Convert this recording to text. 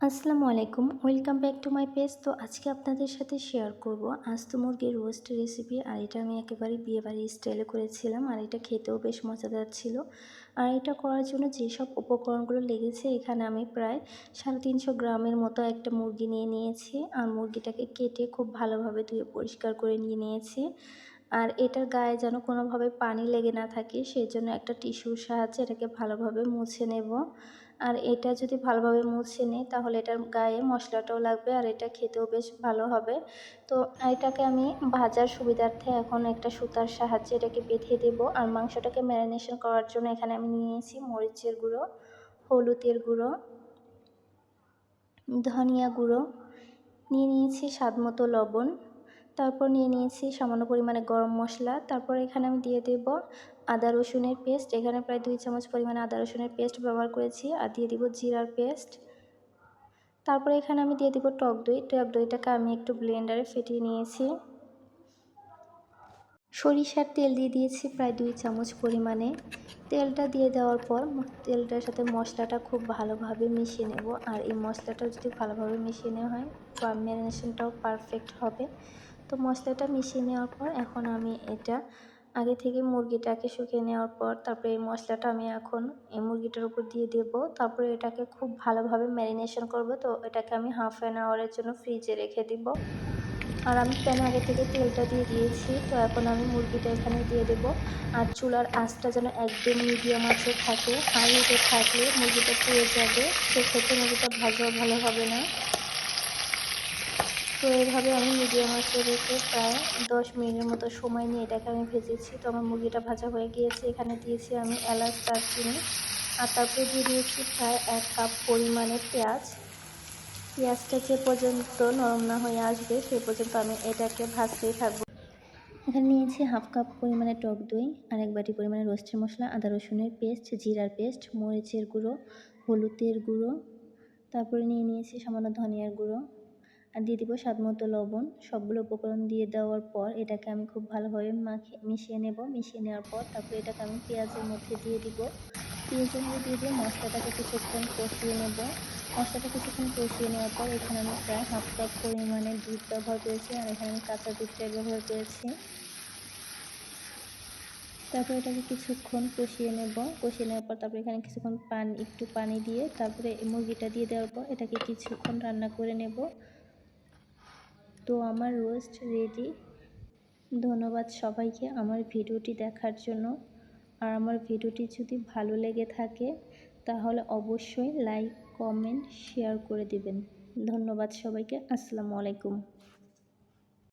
আসসালামু আলাইকুম, welcome back to my page. তো আজকে আপনাদের সাথে শেয়ার করব আস্ত মুরগির রোস্ট রেসিপি। আর এটা আমি একেবারে বিয়েবাড়ি স্টাইলে করেছিলাম, আর এটা খেতেও বেশ মজাদার ছিল। আর এটা করার জন্য যেসব উপকরণগুলো লেগেছে, এখানে আমি প্রায় সাড়ে তিনশো গ্রামের মতো একটা মুরগি নিয়ে নিয়েছি। আর মুরগিটাকে কেটে খুব ভালোভাবে ধুয়ে পরিষ্কার করে নিয়ে নিয়েছি। আর এটার গায়ে যেন কোনোভাবে পানি লেগে না থাকে সেই জন্য একটা টিস্যুর সাহায্যে এটাকে ভালোভাবে মুছে নেব। আর এটা যদি ভালোভাবে মুছে নিই, তাহলে এটার গায়ে মশলাটাও লাগবে আর এটা খেতেও বেশ ভালো হবে। তো এটাকে আমি ভাজার সুবিধার্থে এখন একটা সুতার সাহায্যে এটাকে বেঁধে দেব। আর মাংসটাকে ম্যারিনেশন করার জন্য এখানে আমি নিয়েছি মরিচের গুঁড়ো, হলুদের গুঁড়ো, ধনিয়া গুঁড়ো, নিয়ে নিয়েছি স্বাদ মতো লবণ তারপর নিয়ে নিয়েছি সামান্য পরিমাণে গরম মশলা। তারপর এখানে আমি দিয়ে দেব আদা রসুনের পেস্ট। এখানে প্রায় দুই চামচ পরিমাণে আদা রসুনের পেস্ট ব্যবহার করেছি আর দিয়ে দিব জিরার পেস্ট। তারপরে এখানে আমি দিয়ে দিব টক দই। টক দইটাকে আমি একটু ব্লেন্ডারে ফেটিয়ে নিয়েছি। সরিষার তেল দিয়ে দিয়েছি প্রায় দুই চামচ পরিমাণে। তেলটা দিয়ে দেওয়ার পর তেলটার সাথে মশলাটা খুব ভালোভাবে মিশিয়ে নেব। আর এই মশলাটা যদি ভালোভাবে মিশিয়ে নেওয়া হয়, বা ম্যারিনেশনটাও পারফেক্ট হবে। তো মশলাটা মিশিয়ে নেওয়ার পর এখন আমি এটা আগে থেকে মুরগিটাকে শুকিয়ে নেওয়ার পর তারপরে এই মশলাটা আমি এখন এই মুরগিটার উপর দিয়ে দেব। তারপরে এটাকে খুব ভালোভাবে ম্যারিনেশন করব। তো এটাকে আমি হাফ অ্যান আওয়ারের জন্য ফ্রিজে রেখে দিব। আর আমি প্যানে আগে থেকে তেলটা দিয়ে দিয়েছি। তো এখন আমি মুরগিটা এখানে দিয়ে দেব। আর চুলার আঁচটা যেন একদম মিডিয়াম আঁচে থাকে হাই হিটে থাকলে মুরগিটা পুড়ে যাবে। সেক্ষেত্রে মুরগিটা ভাজাও ভালো হবে না। তো এইভাবে আমি মিডিয়াম আঁচে রেখে প্রায় দশ মিনিটের মতো সময় নিয়ে এটাকে আমি ভেজেছি। তো আমার মুরগিটা ভাজা হয়ে গিয়েছে। এখানে দিয়েছি আমি এলাচ, দারচিনি আর তারপরে দিয়ে দিয়েছি প্রায় এক কাপ পরিমাণে পেঁয়াজ। পেঁয়াজটা যে পর্যন্ত নরম না হয়ে আসবে, সে পর্যন্ত আমি এটাকে ভাজতেই থাকব। এখানে নিয়েছি হাফ কাপ পরিমাণে টক দই আর বাটি পরিমাণে রোস্টের মশলা, আদা রসুনের পেস্ট, জিরার পেস্ট, মরিচের গুঁড়ো, হলুদের গুঁড়ো। তারপরে নিয়ে নিয়েছি সামান্য ধনিয়ার গুঁড়ো। আর দিয়ে দিব স্বাদ মতো লবণ। সবগুলো উপকরণ দিয়ে দেওয়ার পর এটাকে আমি খুব ভালোভাবে মাখিয়ে, মিশিয়ে নেব। মিশিয়ে নেওয়ার পর তারপরে এটাকে আমি পেঁয়াজের মধ্যে দিয়ে দিব। পেঁয়াজের মধ্যে দিয়ে দিয়ে মশলাটাকে কিছুক্ষণ কষিয়ে নেব। মশলাটা কিছুক্ষণ কষিয়ে নেওয়ার পর এখানে আমি প্রায় হাফ কাপ পরিমাণে দুধ ব্যবহার করেছি আর এখানে আমি কাঁচা দুধটা ব্যবহার করেছি। তারপরে এটাকে কিছুক্ষণ কষিয়ে নেব। কষিয়ে নেওয়ার পর তারপরে এখানে কিছুক্ষণ পানি, একটু পানি দিয়ে তারপরে মুরগিটা দিয়ে দেওয়ার পর এটাকে কিছুক্ষণ রান্না করে নেব। তো আমার রোস্ট রেডি। ধন্যবাদ সবাইকে আমার ভিডিওটি দেখার জন্য। আর আমার ভিডিওটি যদি ভালো লেগে থাকে, তাহলে অবশ্যই লাইক, কমেন্ট, শেয়ার করে দিবেন। ধন্যবাদ সবাইকে। আসসালামু আলাইকুম।